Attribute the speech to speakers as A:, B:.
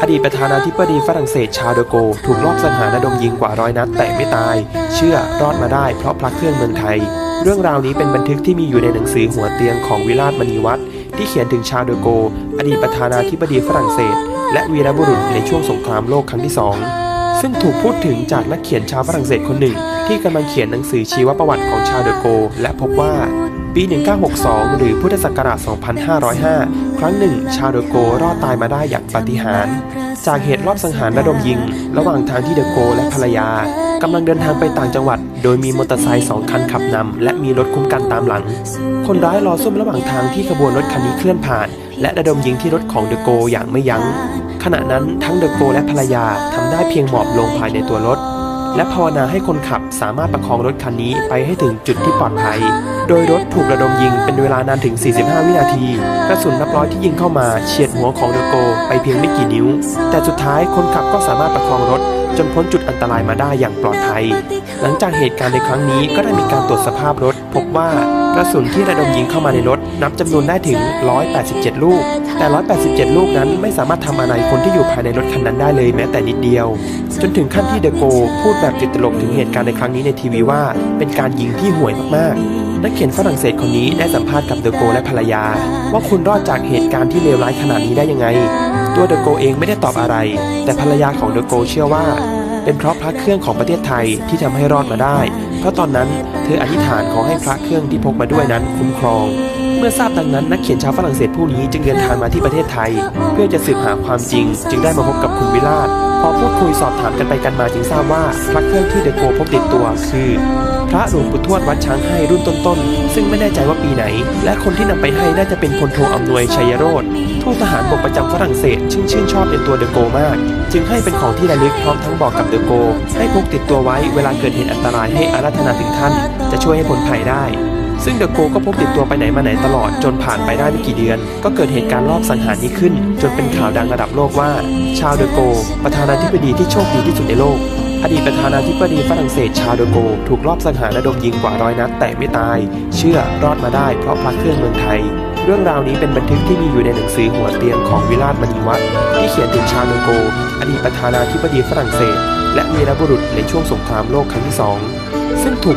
A: อดีตประธานาธิบดีฝรั่งเศสชาเดโก ถูกลอบสังหารระดมยิงกว่าร้อยนัดแต่ไม่ตาย เชื่อรอดมาได้เพราะพระเครื่องเมืองไทย เรื่องราวนี้เป็นบันทึกที่มีอยู่ในหนังสือหัวเตียงของวิราชมณีวัฒน์ที่เขียนถึงชาเดโก อดีตประธานาธิบดีฝรั่งเศส และวีรบุรุษในช่วงสงครามโลกครั้งที่สองซึ่งถูกพูดถึงจากนักเขียนชาวฝรั่งเศสคนหนึ่ง ที่กำลังเขียนหนังสือชีวประวัติของชาเดโก และพบว่า ปี 1962 หรือพุทธศักราช 2505 ครั้งหนึ่ง ชาเดโกรอดตายมาได้อย่างปาฏิหาริย์จากเหตุรอบสังหารระดมยิง ระหว่างทางที่เดโกและภรรยากำลังเดินทางไปต่างจังหวัด โดยมีมอเตอร์ไซค์สองคันขับนำและมีรถคุ้มกันตามหลัง คนร้ายรอซุ่มระหว่างทางที่ขบวนรถคันนี้เคลื่อนผ่าน และระดมยิงที่รถของเดโกอย่างไม่ยัง้ง ขณะนั้นทั้งเดโกและภรรยาทำได้เพียงหมอบลงภายในตัวรถ และภาวนาให้คนขับสามารถประคองรถคันนี้ไปให้ถึงจุดที่ปลอดภัย โดยรถถูกระดมยิงเป็นเวลานานถึง 45 วินาที กระสุนนับร้อยที่ยิงเข้ามาเฉียดหัวของเดโกไปเพียงไม่กี่นิ้ว แต่สุดท้ายคนขับก็สามารถประคองรถจนพ้นจุดอันตรายมาได้อย่างปลอดภัย หลังจากเหตุการณ์ในครั้งนี้ก็ได้มีการตรวจสภาพรถ พบว่า กระสุนที่ระดมยิงเข้ามาในรถนับจำนวนได้ถึง 187 ลูก แต่ 187 ลูกนั้นไม่สามารถทำอะไรคนที่อยู่ภายในรถคันนั้นได้เลยแม้แต่นิดเดียว จนถึงขั้นที่เดโกพูดแบบติดตลกถึงเหตุการณ์ในครั้งนี้ในทีวีว่า เป็นการยิงที่ห่วยมากๆ นักเขียนฝรั่งเศสคนนี้ได้สัมภาษณ์กับเดโกและภรรยา ว่าคุณรอดจากเหตุการณ์ที่เลวร้ายขนาดนี้ได้ยังไง ตัวเดโกเองไม่ได้ตอบอะไร แต่ภรรยาของเดโกเชื่อว่า เป็นเพราะพระเครื่องของประเทศไทยที่ทำให้รอดมาได้ เพราะตอนนั้นเธออธิษฐานขอให้พระเครื่องที่พกมาด้วยนั้นคุ้มครอง เมื่อทราบดังนั้นนักเขียนชาวฝรั่งเศสผู้นี้จึงเดินทางมาที่ประเทศไทย เพื่อจะสืบหาความจริง จึงได้มาพบกับคุณวิราชพอพูดคุยสอบถามกันไปกันมาจึงทราบว่าพระเครื่องที่เดโกพกติดตัวคือ พระหลวงปู่ทวดวัดช้างให้รุ่นต้นๆ ซึ่งไม่แน่ใจว่าปีไหน และคนที่นำไปให้น่าจะเป็นพลโทอำนวยชัยโรธทูตทหารบกประจำฝรั่งเศสชื่นชื่นชอบในตัวเดโกมาก จึงให้เป็นของที่ระลึกพร้อมทั้งบอกกับเดโก ให้พกติดตัวไว้เวลาเกิดเหตุอันตรายให้อาราธนาถึงท่าน จะช่วยให้พ้นภัยได้ ซึ่งเดอโกก็พกติดตัวไปไหนมาไหนตลอดจนผ่านไปได้ไม่กี่เดือน ก็เกิดเหตุการณ์รอบสังหารนี้ขึ้น จนเป็นข่าวดังระดับโลกว่า ชาวเดอโก ประธานาธิบดีที่โชคดีที่สุดในโลกอดีตประธานาธิบดีฝรั่งเศสชาโดโก ถูกลอบสังหารระดมยิงกว่าร้อยนัดแต่ไม่ตาย เชื่อรอดมาได้เพราะพระเครื่องเมืองไทย เรื่องราวนี้เป็นบันทึกที่มีอยู่ในหนังสือหัวเตียงของวิราชมณีวัฒน์ที่เขียนถึงชาโดโก อดีตประธานาธิบดีฝรั่งเศส และวีรบุรุษในช่วงสงครามโลกครั้งที่สองซึ่งถูก